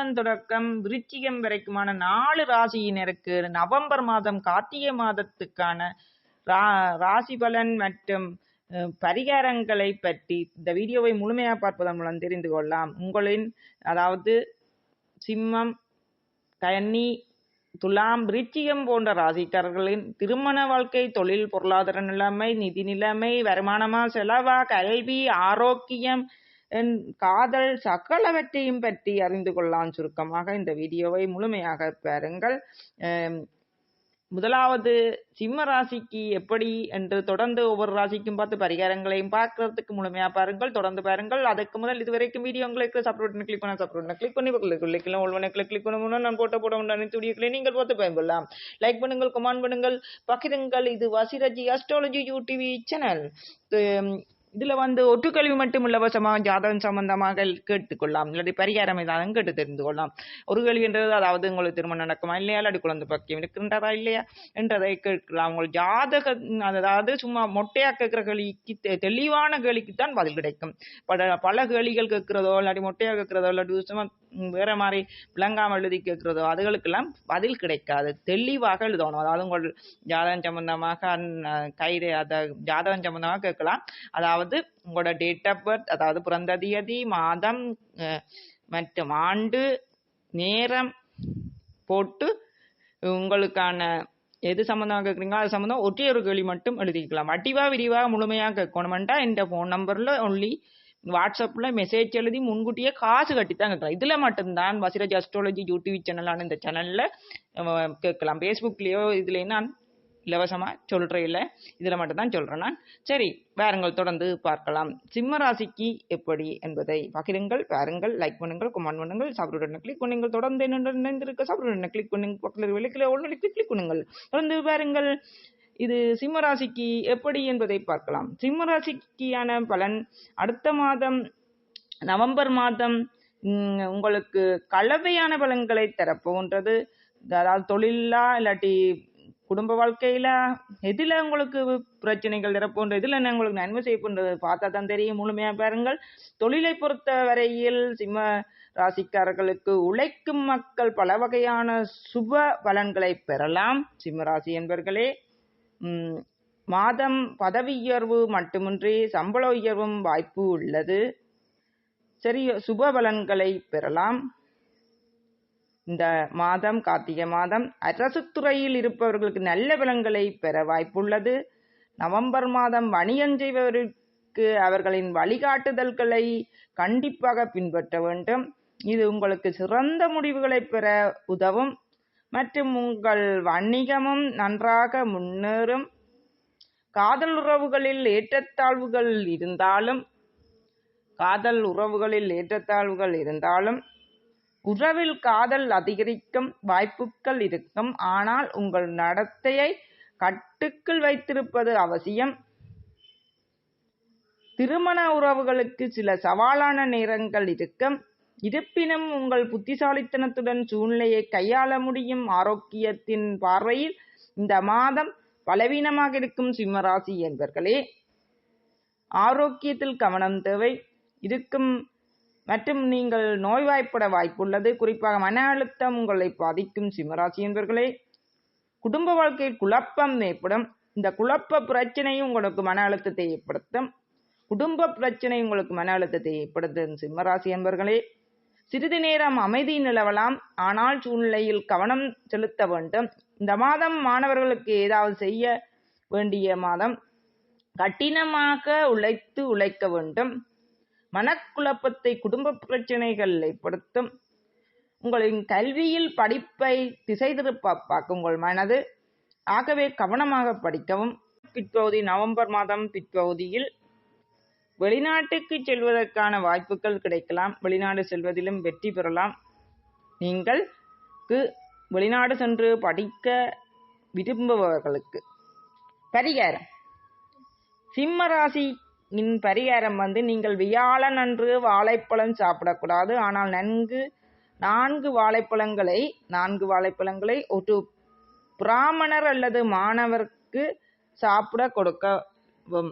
சிம்மம் தொடக்கம் விருச்சிகம் வரைக்குமான நாலு ராசியினருக்கு நவம்பர் மாதம் கார்த்திகை மாதத்துக்கான ரா- ராசி பலன் மற்றும் பரிகாரங்களை பற்றி இந்த வீடியோவை முழுமையாக பார்ப்பதன் மூலம் தெரிந்து கொள்ளலாம். உங்களின் அதாவது சிம்மம் கன்னி துலாம் விருச்சிகம் போன்ற ராசிக்காரர்களின் திருமண வாழ்க்கை தொழில் பொருளாதார நிலைமை நிதி நிலைமை வருமானமா செலவா கல்வி ஆரோக்கியம் காதல் சகலவற்றையும் பற்றி அறிந்து கொள்ளலாம் சுருக்கமாக இந்த வீடியோவை முழுமையாக பாருங்கள். முதலாவது சிம்ம ராசிக்கு எப்படி என்று தொடர்ந்து ஒவ்வொரு ராசிக்கும் பார்த்து பரிகாரங்களையும் பார்க்கறதுக்கு முழுமையாக பாருங்கள். தொடர்ந்து பாருங்கள். அதுக்கு முதல் இது வரைக்கும் வீடியோ உங்களுக்கு சப்ரோட் கிளிக் பண்ண சப்ரோட் கிளிக் பண்ணி கிளிக் கிளிக் ஒழுவனை கிளிக் கிளிக் பண்ண நான் போட்ட போட உண்டான வீடியோக்களை நீங்கள் பார்த்து பயன்படலாம் லைக் பண்ணுங்கள் கமெண்ட் பண்ணுங்கள். பகிருங்கள். இது வசிரஜி அஸ்ட்ராலஜி யூடிவி சேனல் இதுல வந்து ஒட்டுக்கல்வி மட்டும் இலவசமாக ஜாதகம் சம்பந்தமாக கேட்டுக்கொள்ளலாம். இல்லாட்டி பரிகாரம் ஏதாவது கேட்டு தெரிந்து கொள்ளலாம். ஒரு கேள்வி என்றது அதாவது உங்களுக்கு திருமணம் நடக்குமா இல்லையா? இல்லாட்டி குழந்தை பக்கியம் இருக்கின்றதா இல்லையா? என்றதை கேட்கலாம். உங்கள் ஜாதக அதாவது சும்மா மொட்டையா கேட்கிற கேள்விக்கு தெ- தெளிவான கேள்விக்கு தான் பதில் கிடைக்கும். பல பல கேள்விகள் கேட்கிறதோ இல்லாட்டி மொட்டையா கேட்கிறதோ இல்லாட்டி சும்மா வேற மாதிரி விளங்காமல் எழுதி கேட்கிறதோ அதுகளுக்கெல்லாம் பதில் கிடைக்காது. தெளிவாக எழுதணும். அதாவது உங்கள் ஜாதகம் சம்பந்தமாக அந்~ கைது அதை ஜாதகம் சம்பந்தமாக கேட்கலாம். அதாவது உங்களோட டேட் ஆஃப் பர்த் அதாவது பிறந்த தேதி மாதம் மற்றும் ஆண்டு நேரம் போட்டு உங்களுக்கான எது சம்மந்தமாக கேட்குறீங்களோ அது சம்மந்தம் ஒற்றை ஒரு கேள்வி மட்டும் எழுதிக்கலாம். வட்டிவா விரிவாக முழுமையாக கேட்கணுமெண்டா இந்த ஃபோன் நம்பரில் ஒன்லி வாட்ஸ்அப்பில் மெசேஜ் எழுதி முன்கூட்டியே காசு கட்டி தான் கேட்கலாம். இதில் மட்டும்தான் வசிரஜ் அஸ்ட்ராலஜி யூடியூப் சேனலான இந்த சேனலில் கேட்கலாம். ஃபேஸ்புக்லேயோ இதுல நான் இலவசமாக சொல்கிறேன் இல்லை இதில் மட்டும்தான் சொல்கிறேன் நான். சரி வாருங்கள் தொடர்ந்து பார்க்கலாம். சிம்ம ராசிக்கு எப்படி என்பதை பகிருங்கள் வேறுங்கள் லைக் பண்ணுங்கள் கமெண்ட் பண்ணுங்கள் சாப்பிடுடனே கிளிக் பண்ணுங்கள். தொடர்ந்து என்னுடன் இணைந்திருக்க சாப்பிடுடனே கிளிக் பண்ணுங்கள் பக்கத்தில் விளக்கில் ஒன்று கிளிக் கிளிக் பண்ணுங்கள். தொடர்ந்து பாருங்கள். இது சிம்ம ராசிக்கு எப்படி என்பதை பார்க்கலாம். சிம்ம ராசிக்கான பலன் அடுத்த மாதம் நவம்பர் மாதம் உங்களுக்கு கலவையான பலன்களை தரப்போன்றது அதாவது தொழிலா இல்லாட்டி குடும்ப வாழ்க்கையில எதுல உங்களுக்கு பிரச்சனைகள் நிரப்புன்ற எதுல என்ன உங்களுக்கு நன்மை செய்ய பார்த்தா தான் தெரியும். முழுமையா பாருங்கள். தொழிலை பொறுத்த வரையில் சிம்ம ராசிக்காரர்களுக்கு உழைக்கும் மக்கள் பல வகையான சுப பலன்களை பெறலாம். சிம்ம ராசி என்பர்களே மாதம் பதவி உயர்வு மட்டுமின்றி சம்பள உயர்வும் வாய்ப்பு உள்ளது. சரி சுப பலன்களை பெறலாம். இந்த மாதம் கார்த்திகை மாதம் அரசு துறையில் இருப்பவர்களுக்கு நல்ல பலன்களை பெற வாய்ப்புள்ளது. நவம்பர் மாதம் வணிகம் செய்பவர்களுக்கு அவர்களின் வழிகாட்டுதல்களை கண்டிப்பாக பின்பற்ற வேண்டும். இது உங்களுக்கு சிறந்த முடிவுகளை பெற உதவும். மற்றும் உங்கள் வணிகமும் நன்றாக முன்னேறும். காதல் உறவுகளில் ஏற்றத்தாழ்வுகள் இருந்தாலும் காதல் உறவுகளில் ஏற்றத்தாழ்வுகள் இருந்தாலும் உறவில் காதல் அதிகரிக்கும் வாய்ப்புகள் இருக்கும். ஆனால் உங்கள் நடத்தையை கட்டுக்குள் வைத்திருப்பது அவசியம். திருமண உறவுகளுக்கு சில சவாலான நேரங்கள் இருக்கும். இருப்பினும் உங்கள் புத்திசாலித்தனத்துடன் சூழ்நிலையை கையாள முடியும் ஆரோக்கியத்தின் பார்வையில் இந்த மாதம் பலவீனமாக இருக்கும் சிம்மராசி என்பர்களே. ஆரோக்கியத்தில் கவனம் தேவை. இருக்கும் மற்றும் நீங்கள் நோய்வாய்ப்பட வாய்ப்புள்ளது. குறிப்பாக மன அழுத்தம் உங்களை பாதிக்கும். சிம்மராசி என்பவர்களே குடும்ப வாழ்க்கையில் குழப்பம் ஏற்படும். இந்த குழப்ப பிரச்சனையும் உங்களுக்கு மன அழுத்தத்தை ஏற்படுத்தும். குடும்ப பிரச்சனை உங்களுக்கு மன அழுத்தத்தை ஏற்படுத்தும். சிம்மராசி என்பர்களே சிறிது நேரம் அமைதி நிலவலாம். ஆனால் சூழ்நிலையில் கவனம் செலுத்த வேண்டும். இந்த மாதம் மாணவர்களுக்கு ஏதாவது செய்ய வேண்டிய மாதம் கடினமாக உழைத்து உழைக்க வேண்டும். மனக்குழப்பத்தை குடும்ப பிரச்சனைகள் ஏற்படுத்தும் உங்களின் கல்வியில் படிப்பை திசை திருப்ப பார்க்கும் உங்கள் மனது ஆகவே கவனமாக படிக்கவும். பிற்பகுதி நவம்பர் மாதம் பிற்பகுதியில் வெளிநாட்டுக்கு செல்வதற்கான வாய்ப்புகள் கிடைக்கலாம். வெளிநாடு செல்வதிலும் வெற்றி பெறலாம். நீங்கள் வெளிநாடு சென்று படிக்க விரும்புபவர்களுக்கு. பரிகாரம். சிம்ம இன் பரிகாரம் வந்து நீங்கள் வியாழன் அன்று வாழைப்பழம் சாப்பிடக்கூடாது. ஆனால் நன்கு நான்கு வாழைப்பழங்களை நான்கு வாழைப்பழங்களை ஒரு பிராமணர் அல்லது மாணவருக்கு சாப்பிட கொடுக்கவும்.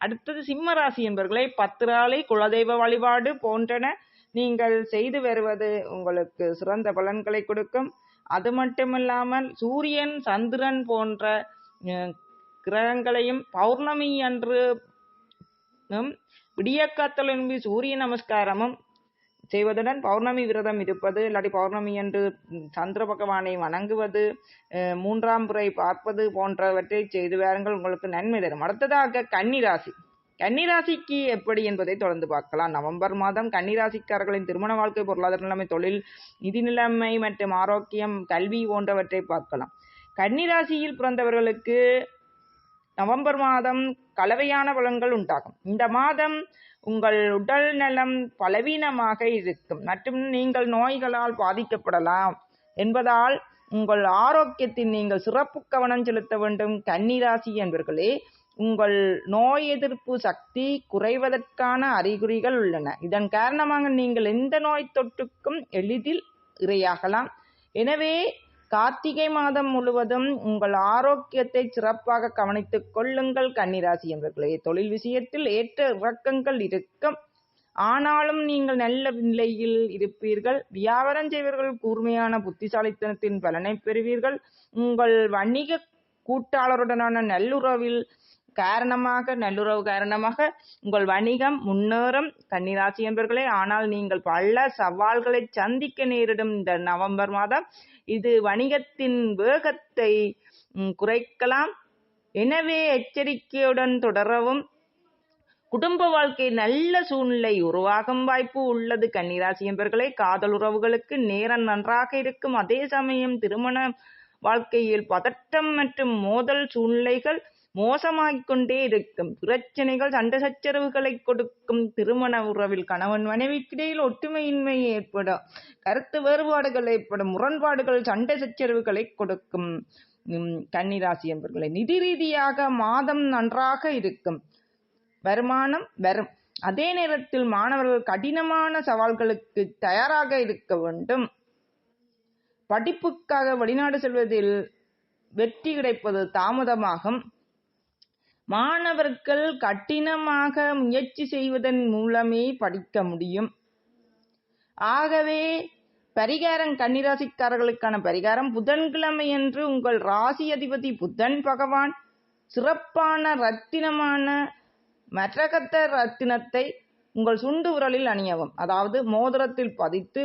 அடுத்தது சிம்ம ராசி என்பவர்களை பத்திராலை குலதெய்வ வழிபாடு போன்றன நீங்கள் செய்து வருவது உங்களுக்கு சிறந்த பலன்களை கொடுக்கும். அது மட்டுமில்லாமல் சூரியன் சந்திரன் போன்ற கிரகங்களையும் பௌர்ணமி அன்று ம், விடியக்காத்தலும்பி சூரிய நமஸ்காரமும் செய்வதுடன் பௌர்ணமி விரதம் இருப்பது இல்லாட்டி பௌர்ணமி அன்று சந்திர பகவானை வணங்குவது மூன்றாம் முறை பார்ப்பது போன்றவற்றை செய்து வாருங்கள் உங்களுக்கு நன்மை தரும். அடுத்ததாக கன்னிராசி. கன்னிராசிக்கு எப்படி என்பதை தொடர்ந்து பார்க்கலாம். நவம்பர் மாதம் கன்னிராசிக்காரர்களின் திருமண வாழ்க்கை பொருளாதார நிலைமை தொழில் நிதி நிலைமை மற்றும் ஆரோக்கியம் கல்வி போன்றவற்றை பார்க்கலாம். கன்னிராசியில் பிறந்தவர்களுக்கு நவம்பர் மாதம் கலவையான பலன்கள் உண்டாகும். இந்த மாதம் உங்கள் உடல் நலம் பலவீனமாக இருக்கும். மற்றும் நீங்கள் நோய்களால் பாதிக்கப்படலாம் என்பதால் உங்கள் ஆரோக்கியத்தில் நீங்கள் சிறப்பு கவனம் செலுத்த வேண்டும். கன்னிராசி என்பவர்களே உங்கள் நோய் எதிர்ப்பு சக்தி குறைவதற்கான அறிகுறிகள் உள்ளன. இதன் காரணமாக நீங்கள் எந்த நோய் தொற்றுக்கும் எளிதில் இரையாகலாம். எனவே கார்த்திகை மாதம் முழுவதும் உங்கள் ஆரோக்கியத்தை சிறப்பாக கவனித்துக் கொள்ளுங்கள் கன்னிராசி என்பர்களே. தொழில் விஷயத்தில் ஏற்ற இறக்கங்கள் இருக்கும். ஆனாலும் நீங்கள் நல்ல நிலையில் இருப்பீர்கள். வியாபாரம் செய்வர்கள். கூர்மையான புத்திசாலித்தனத்தின் பலனை பெறுவீர்கள். உங்கள் வணிக கூட்டாளருடனான நல்லுறவில் காரணமாக நல்லுறவு காரணமாக உங்கள் வணிகம் முன்னேறும். கன்னிராசி என்பர்களே ஆனால் நீங்கள் பல சவால்களை சந்திக்க நேரிடும் இந்த நவம்பர் மாதம். இது வணிகத்தின் வேகத்தை குறைக்கலாம். எனவே எச்சரிக்கையுடன் தொடரவும். குடும்ப வாழ்க்கை நல்ல சூழ்நிலை உருவாகும் வாய்ப்பு உள்ளது. கன்னிராசி என்பர்களே காதல் உறவுகளுக்கு நேரம் நன்றாக இருக்கும். அதே சமயம் திருமண வாழ்க்கையில் பதட்டம் மற்றும் மோதல் சூழ்நிலைகள் மோசமாகிக் கொண்டே இருக்கும் பிரச்சனைகள் சண்டை சச்சரவுகளை கொடுக்கும் திருமண உறவில் கணவன் மனைவிக்கிடையில் ஒற்றுமையின்மை ஏற்படும். கருத்து வேறுபாடுகள் ஏற்படும். முரண்பாடுகள் சண்டை சச்சரவுகளை கொடுக்கும் கன்னிராசி என்பவர்களை நிதி ரீதியாக மாதம் நன்றாக இருக்கும். வருமானம் வரும். அதே நேரத்தில் மாணவர்கள் கடினமான சவால்களுக்கு தயாராக இருக்க வேண்டும். படிப்புக்காக வெளிநாடு செல்வதில் வெற்றி கிடைப்பது தாமதமாகும். மாணவர்கள் கடினமாக முயற்சி செய்வதன் மூலமே படிக்க முடியும். ஆகவே பரிகாரம் கன்னிராசிக்காரர்களுக்கான பரிகாரம் புதன்கிழமையன்று உங்கள் ராசி அதிபதி புதன் பகவான் சிறப்பான ரத்தினமான மரகத்த ரத்தினத்தை உங்கள் சுண்டு விரலில் அணியவும். அதாவது மோதிரத்தில் பதித்து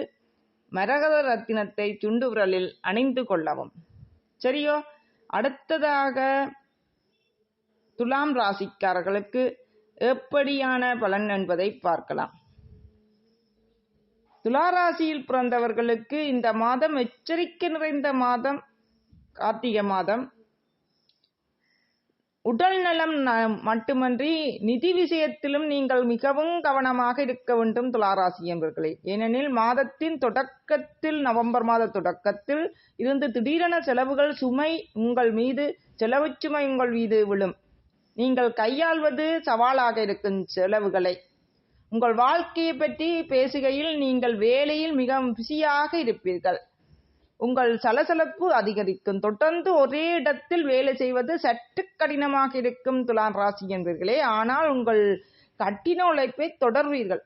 மரகத ரத்தினத்தை சுண்டு விரலில் அணிந்து கொள்ளவும். சரியோ? அடுத்ததாக துலாம் ராசிக்காரர்களுக்கு எப்படியான பலன் என்பதை பார்க்கலாம். துலா ராசியில் பிறந்தவர்களுக்கு இந்த மாதம் எச்சரிக்கை நிறைந்த மாதம் கார்த்திகை மாதம். உடல் நலம் ந- மட்டுமன்றி நிதி விஷயத்திலும் நீங்கள் மிகவும் கவனமாக இருக்க வேண்டும் துளாராசி என்பர்களே. ஏனெனில் மாதத்தின் தொடக்கத்தில் நவம்பர் மாத தொடக்கத்தில் இருந்து திடீரென செலவுகள் சுமை உங்கள் மீது செலவு சுமை உங்கள் மீது விழும். நீங்கள் கையாள்வது சவாலாக இருக்கும் செலவுகளை. உங்கள் வாழ்க்கையை பற்றி பேசுகையில் நீங்கள் வேலையில் மிகவும் பிஸியாக இருப்பீர்கள். உங்கள் சலசலப்பு அதிகரிக்கும். தொடர்ந்து ஒரே இடத்தில் வேலை செய்வது சற்று கடினமாக இருக்கும் துலாம் ராசி என்பர்களே. ஆனால் உங்கள் கட்டின உழைப்பை தொடர்வீர்கள்.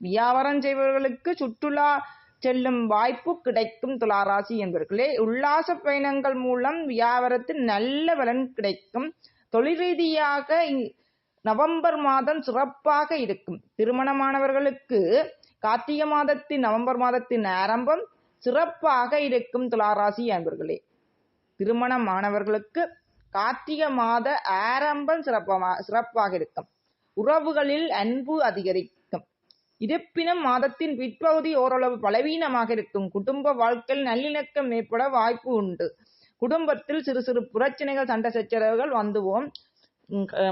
வியாபாரம் செய்பவர்களுக்கு சுற்றுலா செல்லும் வாய்ப்பு கிடைக்கும் துளாராசி என்பவர்களே உல்லாச பயணங்கள் மூலம் வியாபாரத்தில் நல்ல பலன் கிடைக்கும். தொழில் ரீதியாக நவம்பர் மாதம் சிறப்பாக இருக்கும். திருமணமானவர்களுக்கு கார்த்திகை மாதத்தின் நவம்பர் மாதத்தின் ஆரம்பம் சிறப்பாக இருக்கும் துளாராசி அன்பர்களே. திருமணமானவர்களுக்கு கார்த்திகை மாத ஆரம்பம் சிறப்பமா சிறப்பாக இருக்கும். உறவுகளில் அன்பு அதிகரிக்கும். இருப்பினும் மாதத்தின் பிற்பகுதி ஓரளவு பலவீனமாக இருக்கும். குடும்ப வாழ்க்கையில் நல்லிணக்கம் ஏற்பட வாய்ப்பு உண்டு. குடும்பத்தில் சிறு சிறு பிரச்சனைகள் சண்டை சச்சரவுகள் வந்துவோம்.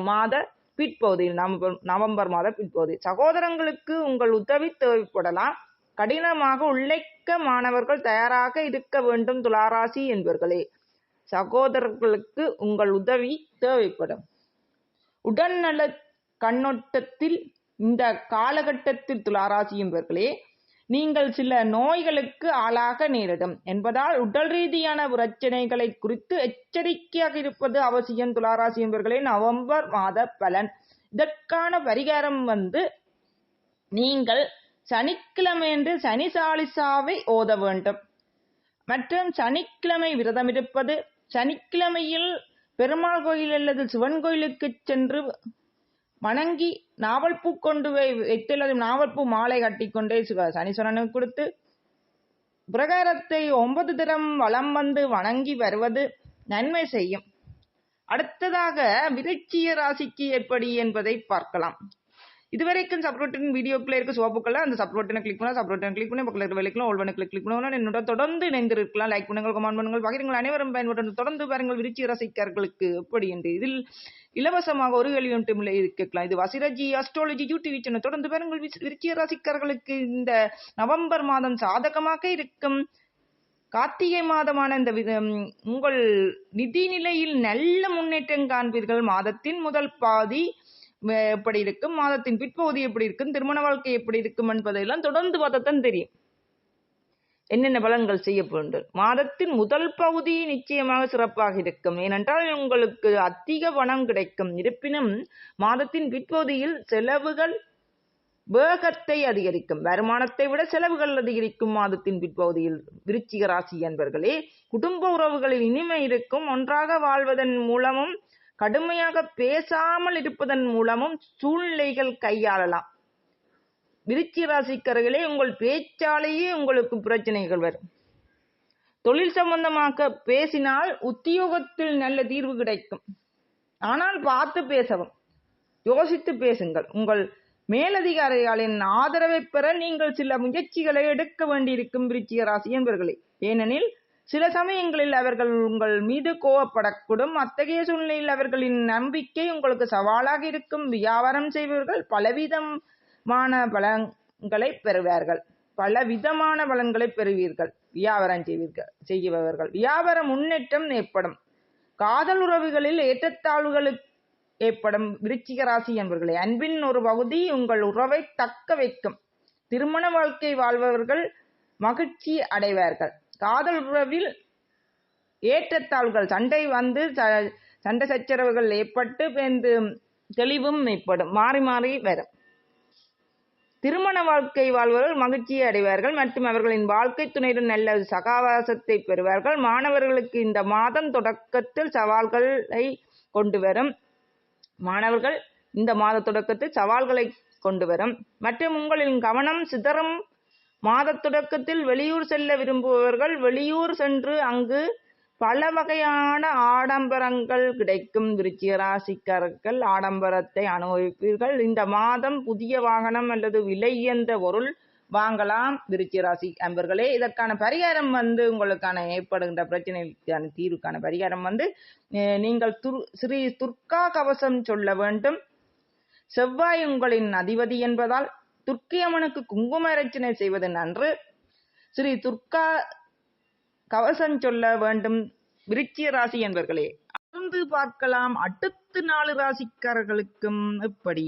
மாத பிற்பகுதியில் நவம்பர் நவம்பர் மாத பிற்பகுதி சகோதரங்களுக்கு உங்கள் உதவி தேவைப்படலாம். கடினமாக உழைக்க மாணவர்கள் தயாராக இருக்க வேண்டும் துளாராசி என்பவர்களே சகோதரர்களுக்கு உங்கள் உதவி தேவைப்படும். உடல்நல கண்ணோட்டத்தில் இந்த காலகட்டத்தில் துளாராசி என்பவர்களே நீங்கள் சில நோய்களுக்கு ஆளாக நேரிடும். என்பதால் உடல் ரீதியான பிரச்சனைகளை குறித்து எச்சரிக்கையாக இருப்பது அவசியம். துளாராசி என்பவர்களின் நவம்பர் மாத பலன். இதற்கான பரிகாரம் வந்து நீங்கள் சனிக்கிழமையன்று சனி சாலிசாவை ஓத வேண்டும். மற்றும் சனிக்கிழமை விரதம் இருப்பது சனிக்கிழமையில் பெருமாள் கோயில் அல்லது சிவன் கோயிலுக்கு சென்று வணங்கி நாவல் பூ கொண்டு வைத்துள்ளது நாவல் பூ மாலை கட்டிக்கொண்டே சிவ சனீஸ்வரனுக்கு கொடுத்து பிரகாரத்தை ஒன்பது தினம் வலம் வந்து வணங்கி வருவது நன்மை செய்யும். அடுத்ததாக விருச்சிய ராசிக்கு எப்படி என்பதை பார்க்கலாம். இதுவரைக்கும் சப்ரோட்டின் வீடியோக்குள்ள இருக்க சோப்புக்கள்ல அந்த சப்ரோட்டனை கிளிக் பண்ணா சப்ரோட்டினை கிளிக் பண்ணி பக்கத்தில் இருக்க வெளிக்கலாம் ஒல்வனை கிளிக் கிளிக் பண்ணுவோம் என்னோட தொடர்ந்து இணைந்திருக்கலாம் லைக் பண்ணுங்கள் கமெண்ட் பண்ணுங்கள் பகிருங்கள் அனைவரும் பயன்படுத்த தொடர்ந்து பாருங்கள் விருச்சி ராசிக்காரர்களுக்கு எப்படி என்று. இதில் இலவசமாக ஒரு கேள்வி மட்டும் இல்லை இது இது வசிரஜி அஸ்ட்ராலஜி யூடியூப் சேனல் தொடர்ந்து பாருங்கள் விருச்சி- விருச்சிக ராசிக்காரர்களுக்கு இந்த நவம்பர் மாதம் சாதகமாக இருக்கும் கார்த்திகை மாதமான இந்த விதம் உங்கள் நிதி நிலையில் நல்ல முன்னேற்றம் காண்பீர்கள். மாதத்தின் முதல் பாதி எப்படி இருக்கும்? மாதத்தின் பிற்பகுதி எப்படி இருக்கும்? திருமண வாழ்க்கை எப்படி இருக்கும் என்பதையெல்லாம் தொடர்ந்து பார்த்தாதான் தெரியும். என்னென்ன பலன்கள் செய்ய வேண்டும் மாதத்தின் முதல் பகுதி நிச்சயமாக சிறப்பாக இருக்கும். ஏனென்றால் உங்களுக்கு அதிக பணம் கிடைக்கும். இருப்பினும் மாதத்தின் பிற்பகுதியில் செலவுகள் வேகத்தை அதிகரிக்கும். வருமானத்தை விட செலவுகள் அதிகரிக்கும் மாதத்தின் பிற்பகுதியில். விருச்சிக ராசி என்பர்களே குடும்ப உறவுகளில் இனிமை இருக்கும். ஒன்றாக வாழ்வதன் மூலமும் கடுமையாக பேசாமல் இருப்பதன் மூலமும் சூழ்நிலைகள் கையாளலாம். விருச்சி ராசிக்காரர்களே உங்கள் பேச்சாலேயே உங்களுக்கு பிரச்சனைகள் வரும். தொழில் சம்பந்தமாக பேசினால் உத்தியோகத்தில் நல்ல தீர்வு கிடைக்கும். ஆனால் பார்த்து பேசவும் யோசித்து பேசுங்கள். உங்கள் மேலதிகாரிகளின் ஆதரவை பெற நீங்கள் சில முயற்சிகளை எடுக்க வேண்டியிருக்கும் விருச்சிக ராசி என்பர்களே. ஏனெனில் சில சமயங்களில் அவர்கள் உங்கள் மீது கோவப்படக்கூடும். அத்தகைய சூழ்நிலையில் அவர்களின் நம்பிக்கை உங்களுக்கு சவாலாக இருக்கும். வியாபாரம் செய்பவர்கள் பலவிதமான பலன்களை பெறுவார்கள். பலவிதமான பலன்களை பெறுவீர்கள். வியாபாரம் செய்வீர்கள் செய்பவர்கள். வியாபார முன்னேற்றம் ஏற்படும். காதல் உறவுகளில் ஏற்றத்தாழ்வுகளுக்கு ஏற்படும். விருச்சிக ராசி என்பவர்களே அன்பின் ஒரு பகுதி உங்கள் உறவை தக்க வைக்கும். திருமண வாழ்க்கை வாழ்பவர்கள் மகிழ்ச்சி அடைவார்கள். காதல் உறவில் ஏற்றத்தாழ்வுகள் சண்டை வந்து ச- சண்டை சச்சரவுகள் ஏற்பட்டு பின்பு தெளிவும் ஏற்படும் மாறி மாறி வரும். திருமண வாழ்க்கை வாழ்வர்கள் மகிழ்ச்சியை அடைவார்கள். மற்றும் அவர்களின் வாழ்க்கை துணையுடன் நல்ல சகாவாசத்தை பெறுவார்கள். மாணவர்களுக்கு இந்த மாதம் தொடக்கத்தில் சவால்களை கொண்டு வரும். மாணவர்கள் இந்த மாத தொடக்கத்தில் சவால்களை கொண்டு வரும். மற்றும் உங்களின் கவனம் சிதறும் மாத தொடக்கத்தில் வெளியூர் செல்ல விரும்புபவர்கள் வெளியூர் சென்று அங்கு பல வகையான ஆடம்பரங்கள் கிடைக்கும். விருச்சிக ராசிக்காரர்கள் ஆடம்பரத்தை அனுபவிப்பீர்கள். இந்த மாதம் புதிய வாகனம் அல்லது விலை எந்த பொருள் வாங்கலாம். விருச்சிக ராசி அன்பர்களே இதற்கான பரிகாரம் வந்து உங்களுக்கான ஏற்படுகின்ற பிரச்சனைக்கான தீர்வுக்கான பரிகாரம் வந்து நீங்கள் துர் ஸ்ரீ துர்கா கவசம் சொல்ல வேண்டும். செவ்வாய் உங்களின் அதிபதி என்பதால் துர்க்கி அம்மனுக்கு குங்கும ரச்சனை செய்வது நன்று. ஸ்ரீ துர்கா கவசம் சொல்ல வேண்டும். விருச்சிய ராசி என்பர்களே அருந்து பார்க்கலாம். அடுத்து நாலு ராசிக்காரர்களுக்கும் எப்படி